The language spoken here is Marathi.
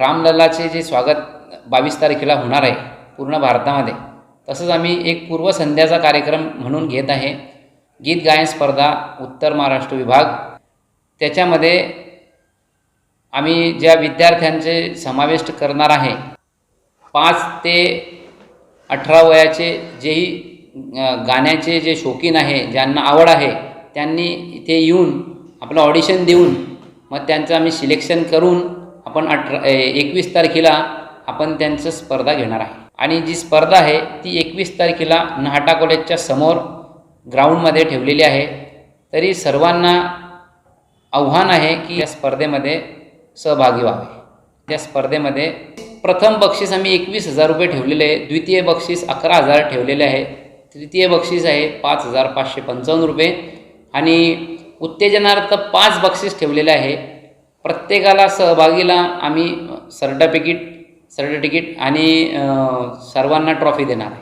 रामलल्लाचे जे स्वागत बावीस तारखेला होणार आहे पूर्ण भारतामध्ये तसंच आम्ही एक पूर्वसंध्याचा कार्यक्रम म्हणून घेत आहे. गीत गायन स्पर्धा उत्तर महाराष्ट्र विभाग. त्याच्यामध्ये आम्ही ज्या विद्यार्थ्यांचे समाविष्ट करणार आहे पाच ते अठरा वयाचे जेही गाण्याचे जे शौकीन आहे ज्यांना आवड आहे त्यांनी इथे येऊन आपलं ऑडिशन देऊन मग त्यांचं आम्ही सिलेक्शन करून आपण अठरा एकवीस तारखेला आपण त्यांचं स्पर्धा घेणार आहे. आणि जी स्पर्धा आहे ती एकवीस तारखेला नहाटा कॉलेजच्या समोर ग्राउंडमध्ये ठेवलेली आहे. तरी सर्वांना आव्हान आहे की या स्पर्धेमध्ये सहभागी व्हावे. त्या स्पर्धेमध्ये प्रथम बक्षीस आम्ही एकवीस हजार रुपये ठेवलेले आहे. द्वितीय बक्षीस अकरा हजार ठेवलेले आहे. तृतीय बक्षीस आहे पाच हजार पाचशे पंचावन्न रुपये. आणि उत्तेजनार्थ पाच बक्षीस ठेवलेले आहे. प्रत्येकाला सहभागीला आम्ही सर्टिफिकेट सर्टिफिकेट आणि सर्वांना ट्रॉफी देणार. आहे